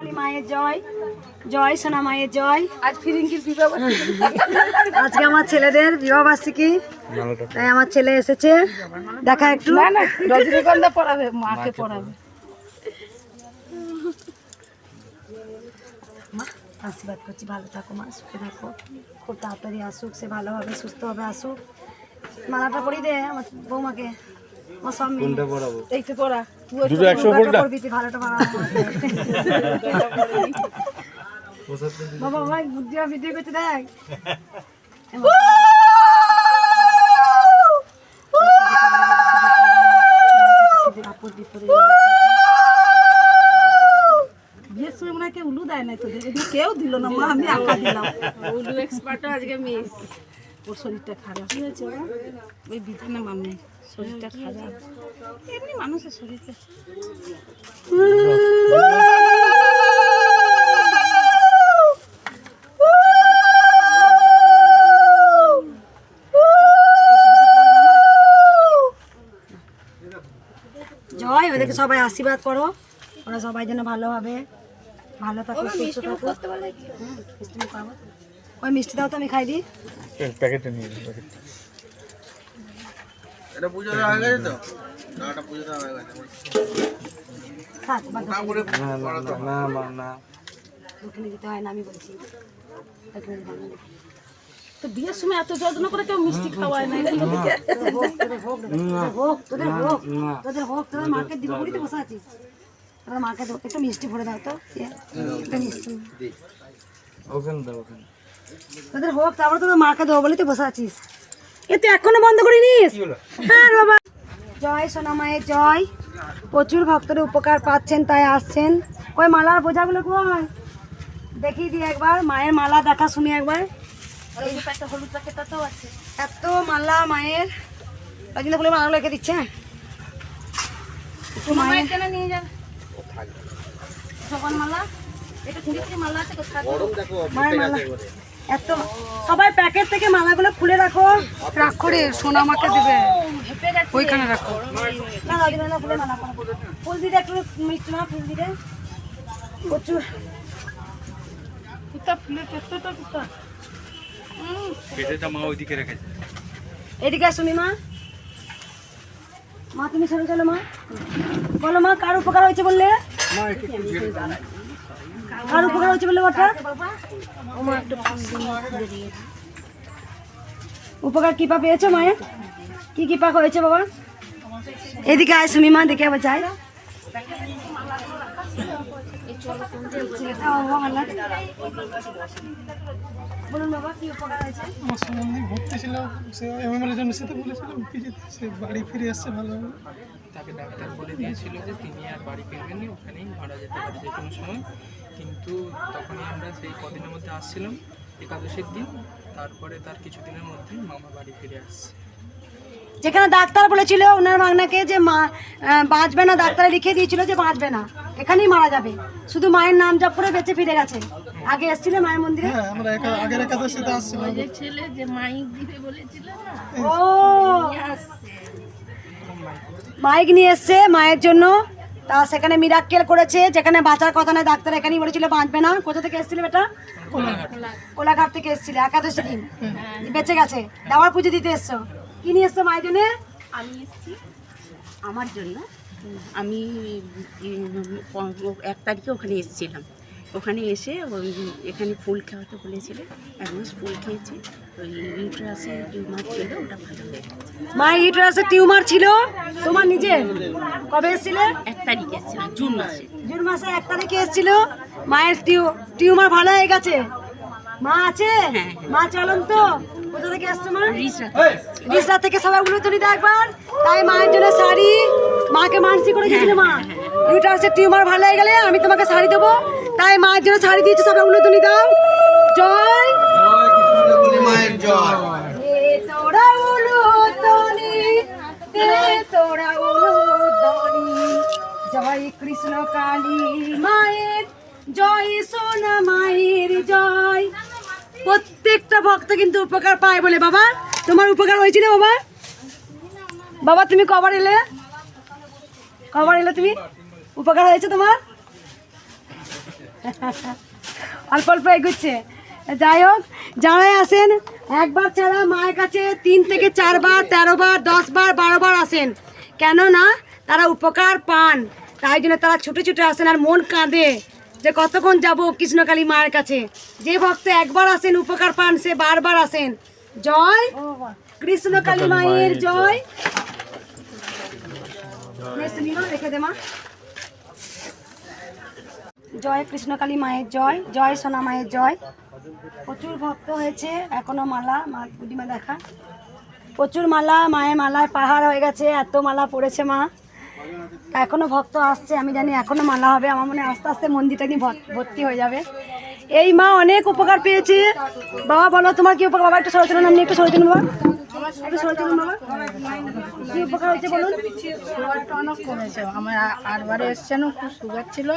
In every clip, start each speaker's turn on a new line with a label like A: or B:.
A: মায়ের জয়। জয় সোনা মায়ের জয়।
B: আজ ফিরিঙ্গির বিবাহ
A: আজকে আমার ছেলেদের বিবাহ বার্ষিকী তাই আমার ছেলে এসেছে। দেখা একটু।
B: রজনীগন্ধা পড়াবে মাকে পড়াবে
A: মা, আশীর্বাদ করছি ভালো থাকো মা সুখে থাকো। খুব তাড়াতাড়ি আসুক সে ভালোভাবে সুস্থভাবে আসুক। মালাটা পরিয়ে দে আমার বৌমাকে। সব মেয়ে
B: এইটা পড়া
C: দুটো একশো
A: ভালোটা ভালো বাবা ভাই বুদ্ধিয়া ভিডিও করতে দেখ।
B: বিয়ের সময় মনে কেউ উলু দেয় না তোদের। কেউ দিল না মা আমি একা দিলাম।
D: উলু এক্সপার্টও আজকে মিস
B: ওর শরীরটা খারাপ। হয়েছে ওই বিধানে মানে শরীরটা খারাপ। এমনি মানুষের শরীরটা।
A: জয়, ওদেরকে সবাই আশীর্বাদ করো। ওরা সবাই যেন ভালোভাবে, ভালো থাকো সুস্থ থাকো ওই মিষ্টি দাও তো আমি খাই দিই
C: প্যাকেটে নিয়ে প্যাকেট।
E: এটা পুজো দেওয়া হয়ে গেছে তো? না পুজো দেওয়া হয়ে গেছে।
C: না না না, না না
A: ওখানে দিতে হয় না আমি বলছি। দিতে হয়
B: তো বিয়ের সময় এত যত্ন করে কেউ মিষ্টি খাওয়ায় না
A: হোক তোদের হোক তোদের হোক তোদের মাকে দিব বলি তো বসে আছিস। তোদের মাকে একটু মিষ্টি ভরে দাও তো মিষ্টি।
C: ওখানে দাও ওখানে।
A: তোদের হোক তারপরে তোদের মাকে দেবো বলে তুই বসে আছিস। এ তুই এখনও বন্ধ করিনিস হ্যাঁ বাবা। জয় সোনা মায়ের জয়। প্রচুর ভক্তরা উপকার পাচ্ছেন তাই আসছেন। ওই মালার বোঝাগুলো কই? দেখিয়ে দিই একবার মায়ের মালা দেখা শুনি একবার।
B: হলুদ আছে।
A: এত মালা মায়ের। ওই জন্য বলে মালা রেখে দিচ্ছে। মায়ের
B: কেন নিয়ে যাবে? সকাল মালা? এটা কুড়ি কুড়ি মালা। আছে
A: মায়ের মালা। এত সবাই প্যাকেট থেকে মালাগুলো খুলে রাখো। রাখো রে সোনা আমাকে দেবে। ওইখানে রাখো। না না দিবে না ফুলে মালা ফুল দিতে একটু মিষ্টি না ফুল দিতে প্রচুর।
B: কুত্তা ফুলের পেটটা কুত্তা।
C: পেটেটা মা ওইদিকে রেখেছে।
A: এদিকে শুনি মা। মা তুমি সরে চলো মা। বলো মা কার উপকার হয়েছে বললে? কার উপকার হয়েছে বললে ওটা উপকার কি পা পেয়েছ মায়ের? কি কি পাক হয়েছে বাবা? এদিকে আয় সুমি মা দেখে আবার যাই।
F: বাড়ি ফিরে আসছে ভালোভাবে
G: তাকে ডাক্তার বলে দিয়েছিল যে তিনি আর বাড়ি ফিরবেননি ওখানেই মারা যেতে পারে যে কোনো সময়। কিন্তু তখনই আমরা সেই কদিনের মধ্যে আসছিলাম একাদশীর দিন। তারপরে তার কিছুদিনের মধ্যেই মামা বাড়ি ফিরে আসছে।
A: যেখানে ডাক্তার বলেছিল ওনার মাগনাকে যে মা বাঁচবে না ডাক্তারে লিখে দিয়েছিল যে বাঁচবে না। এখানেই মারা যাবে। শুধু মায়ের নাম জপ করে বেঁচে ফিরে গেছে। আগে এসেছিলে মায়ের মন্দিরে?
F: হ্যাঁ আমরা একা- আগের আসছিলাম।
D: যে ছেলে যে মাইক দিতে বলেছিল না
A: ও! মাইক নিয়ে এসছে মায়ের জন্য। তা সেখানে মিরাক্কেল করেছে যেখানে বাঁচার কথা নয় ডাক্তার এখানেই বলেছিল বাঁচবে না। কোথা থেকে এসেছিল বেটা? কোলাঘাট। থেকে এসেছিল একাদশী দিন। বেঁচে গেছে। দেওয়ার পুজো দিতে এসছো। কি নিয়ে এসছো মায়ের জন্য?
H: আমি এসেছি। আমার জন্য আমি এক তারিখে ওখানে এসেছিলাম। ওখানে এসে ওই এখানে ফুল খাওয়াতে বলেছিল এক মাস ফুল খেয়েছি। ওই ইউট্রাসে টিউমার ছিল ওটা ভালো হয়ে গেছে।
A: মায়ের ইউটারাসে টিউমার ছিল? তোমার নিজের? কবে এসেছিলে?
H: এক তারিখে এসেছিলাম জুন মাসে।
A: জুন মাসে এক তারিখে এসেছিল? মায়ের টিউ- টিউমার ভালো হয়ে গেছে? মা আছে?
H: হ্যাঁ।
A: মা চলন তো কোথা থেকে আসছো মা?
H: রিসরা
A: রিসরা থেকে সবাই উড়ে তুলি একবার। তাই মায়ের জন্য শাড়ি মাকে মানসি করে গেছিল মা। ইউটারাসের টিউমার ভালো হয়ে গেলে আমি তোমাকে শাড়ি দেবো। তাই মায়ের জন্য শাড়ি দিয়েছে সবাই তুলি দাও জয়।
E: মায়ের জয়।
A: তোরা উলুধ্বনি, তোরা উলুধ্বনি। জয় কৃষ্ণ কালী। মায়ের জয় সোনা মায়ের জয়। প্রত্যেকটা ভক্ত কিন্তু উপকার পায় বলে। বাবা তোমার উপকার হয়েছিল বাবা? বাবা তুমি কবার এলে? কবার এলে তুমি? উপকার হয়েছে তোমার? অল্প অল্প এগুচ্ছে। যাই হোক যারাই আসেন একবার ছাড়া মায়ের কাছে তিন থেকে চারবার তেরো বার দশ বার বারো বার আসেন। কেননা তারা উপকার পান তাই জন্য তারা ছুটে ছুটে আসেন আর মন কাঁদে যে কতক্ষণ যাব কৃষ্ণকালী মায়ের কাছে। যে ভক্ত একবার আসেন উপকার পান সে বারবার আসেন। জয় কৃষ্ণকালী মায়ের জয়। রেখে দে মা। জয় কৃষ্ণকালী মায়ের জয় জয় সোনা মায়ের জয়। প্রচুর ভক্ত হয়েছে, এখনও মালা, মা বুড়িমা দেখা। প্রচুর মালা, মায়ের মালায় পাহাড় হয়ে গেছে, এত মালা পড়েছে মা। এখনও ভক্ত আসছে, আমি জানি এখনও মালা হবে, আমার মনে আস্তে আস্তে মন্দিরটা নিয়ে ভর- ভর্তি হয়ে যাবে। এই মা অনেক উপকার পেয়েছে। বাবা, বলো তোমার কি উপকার? বাবা, একটু সরে তুলুন আপনি একটু সরে তুলুন বাবা। একটু সরে তুলুন বাবা কি উপকার হয়েছে বলুন
B: সুগারটা অনেক কমেছে আমার আটবারে এসছেন খুব সুগার ছিল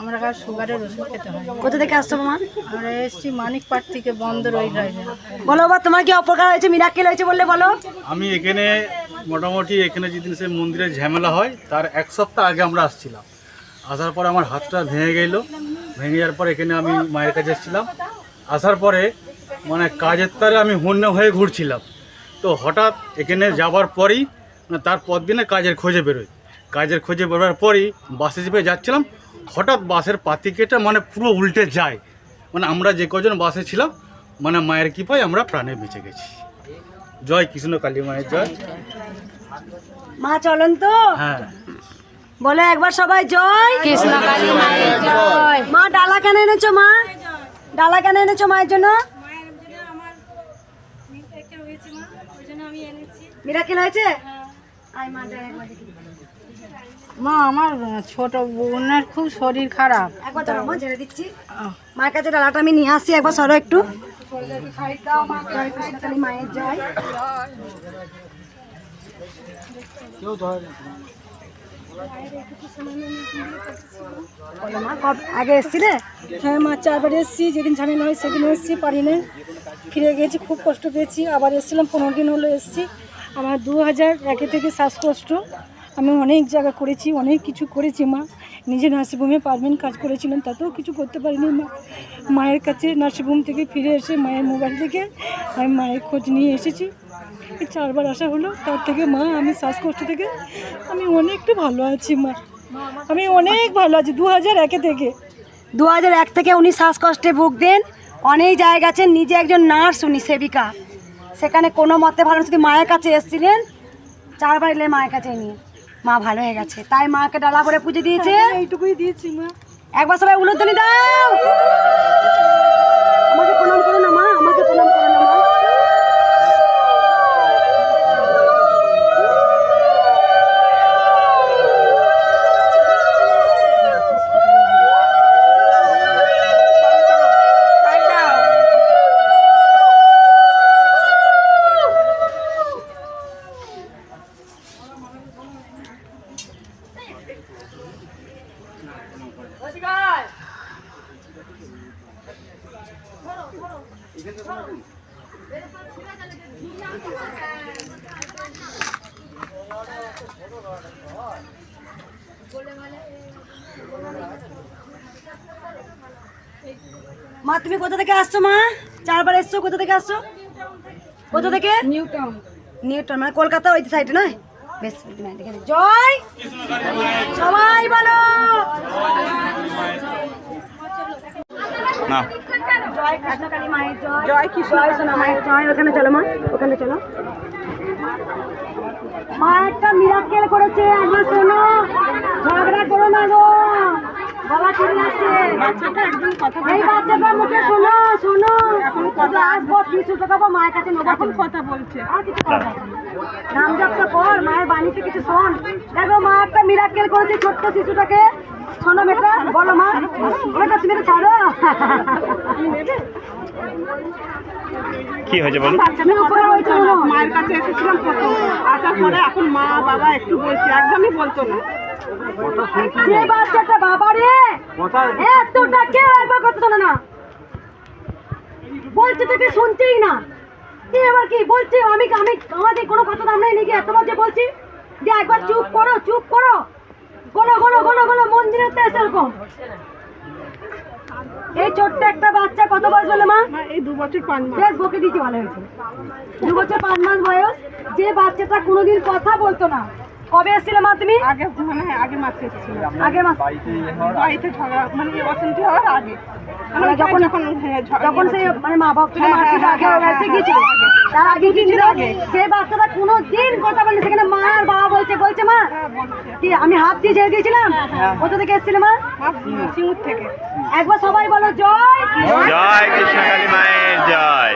B: আমার সুগারের ওষুধ খেতে হয়
A: কোথা থেকে আসছো মামা?
B: আমরা এসছি মানিকপাট থেকে বন্ধ
A: বলো বাবা তোমার কি অপকার হয়েছে? বললে বলো।
F: আমি এখানে মোটামুটি এখানে যেদিন সে মন্দিরে ঝামেলা হয় তার এক সপ্তাহ আগে আমরা আসছিলাম। আসার পর আমার হাতটা ভেঙে গেল। ভেঙে যাওয়ার পর এখানে আমি মায়ের কাছে এসেছিলাম। আসার পরে মানে কাজের তারে আমি হন্য হয়ে ঘুরছিলাম। তো হঠাৎ এখানে যাওয়ার পরেই মানে তার পর দিনে কাজের খোঁজে বেরোই। কাজের খোঁজে বেরোবার পরই বাসে চেপে যাচ্ছিলাম। হঠাৎ বাসের পাতি কেটে মানে পুরো উল্টে যায়। মানে আমরা যে কজন বাসে ছিলাম মানে মায়ের কৃপায় আমরা প্রাণে বেঁচে গেছি। জয় কৃষ্ণ কালী মায়ের জয়।
A: মা চলন তো।
F: হ্যাঁ।
A: বলে একবার সবাই জয়। কৃষ্ণ কালী মায়ের জয়। মা ডালা কেন এনেছো মা? ডালা কেন এনেছো মায়ের জন্য? মিরাকেল হয়েছে? মা দেখি।
B: মা আমার ছোট বোনের খুব শরীর খারাপ।
A: একবার দাঁড়াও মা ঝেড়ে দিচ্ছি। মায়ের কাছে ডালাটা আমি নিয়ে আসি একবার সরো একটু। মায়ের জয়। মা, আগে এসছিলে?
I: হ্যাঁ মা চারবার এসেছি যেদিন ঝামেলা হয় সেদিন এসেছি পারিনি। ফিরে গেছি খুব কষ্ট পেয়েছি। আবার এসেছিলাম পনেরো দিন হলো এসেছি। আমার দু হাজার একে থেকে শ্বাসকষ্ট। আমি অনেক জায়গা করেছি, অনেক কিছু করেছি মা। নিজে নার্সিংহোমে পারমেন্ট কাজ করেছিলাম, তাতেও কিছু করতে পারিনি মা। মায়ের কাছে নার্সিংহোম থেকে ফিরে এসে মায়ের মোবাইল থেকে আমি মায়ের খোঁজ নিয়ে এসেছি। চারবার আসা হলো, তার থেকে মা, আমি শ্বাসকষ্ট থেকে আমি অনেকটা ভালো আছি মা। আমি অনেক ভালো আছি, দু হাজার একে থেকে।
A: দু হাজার এক থেকে উনি শ্বাসকষ্টে ভুগতেন, অনেক জায়গা আছেন নিজে একজন নার্স, উনি সেবিকা। সেখানে কোনো মতে ভালো শুধু মায়ের কাছে এসেছিলেন? চারবার এলে মায়ের কাছে নিয়ে। মা ভালো হয়ে গেছে। তাই মাকে ডালা করে পুজো দিয়েছে।
I: এইটুকুই দিয়েছি মা।
A: একবার সবাই উলুধ্বনি দাও আমাকে প্রণাম করো না মা আমাকে প্রণাম করো না মা মা তুমি কোথা থেকে আসছো মা? চারবার এসছো কোথা থেকে আসছো? কোথা থেকে? নিউ টাউন নিউ টাউন মানে কলকাতা ওই সাইডে নয়? বেশ না, দেখে নে। জয়! সবাই বলো!
C: না
A: জয় কৃষ্ণকালী মায়ের জয় জয় কৃষ্ণ সোনা মায়ের জয় ওখানে চলো মা ওখানে চলো। মা একটা মিরাক্কেল করেছে একবার শোনো ঝগড়া করো না গো গলা চলে আসছে। এই বাচ্চাটার মুখে শোনো শোনো কথা আসব কিছু টাকা মায়ের কাছে নেব। এখন কথা বলছে। আর কিছু কথা নাম জপটা কর মায়ের বাণীতে কিছু শোন। দেখো মা একটা মিরাক্কেল করেছে ছোট্ট শিশুটাকে। শোনো বেটা বলো মা। বেটা তুমি ছাড়ো।
C: কি হয়েছে বলো?
A: তুমি উপরে হয়েছে
B: মায়ের কাছে এসেছিলাম প্রথম। আসার পরে এখন মা বাবা একটু বলছে একদমই বলতো না।
A: যে বাচ্চাটা বাবা রে এতটা কেউ একবার কথা শোনে না। বলছে তোকে শুনতেই না। কি এবার কি বলছে? আমি আমি আমাদের কোনো কথা দাম নাই নাকি এত যে বলছি যে একবার চুপ করো চুপ করো। গোলো গোলো গোলো গোলো মন্দিরে তো এরকম এই ছোট্ট একটা বাচ্চা কত বয়স বলে মা?
J: এই দু বছর পাঁচ
A: বেশ বকে দিয়েছি ভালো হয়েছে। দু বছর পাঁচ মাস বয়স। যে বাচ্চাটা কোনোদিন কথা বলতো না কবে এসেছিলে মা তুমি?
J: আগে মানে আগে মাসে এসেছিল
A: আগের মাস
J: বাড়িতে ঝগড়া মানে অশান্তি হওয়ার আগে?
A: মানে যখন
J: যখন হ্যাঁ,
A: যখন সেই মানে মা বাপ মার থেকে
J: হ্যাঁ,
A: আগে
J: হ্যাঁ, হ্যাঁ,
A: গিয়েছিল। তার আগে কি ছিল যে বাচ্চাটা কোনো দিন কথা বলেনি সেখানে মা আর বাবা বলছে বলছে মা কি আমি হাত দিয়ে ছেড়ে দিয়েছিলাম কোথা থেকে এসেছিল মা?
J: সিঙ্গুর থেকে।
A: একবার সবাই বলো জয়
K: জয় কৃষ্ণকালী মায়ের জয়।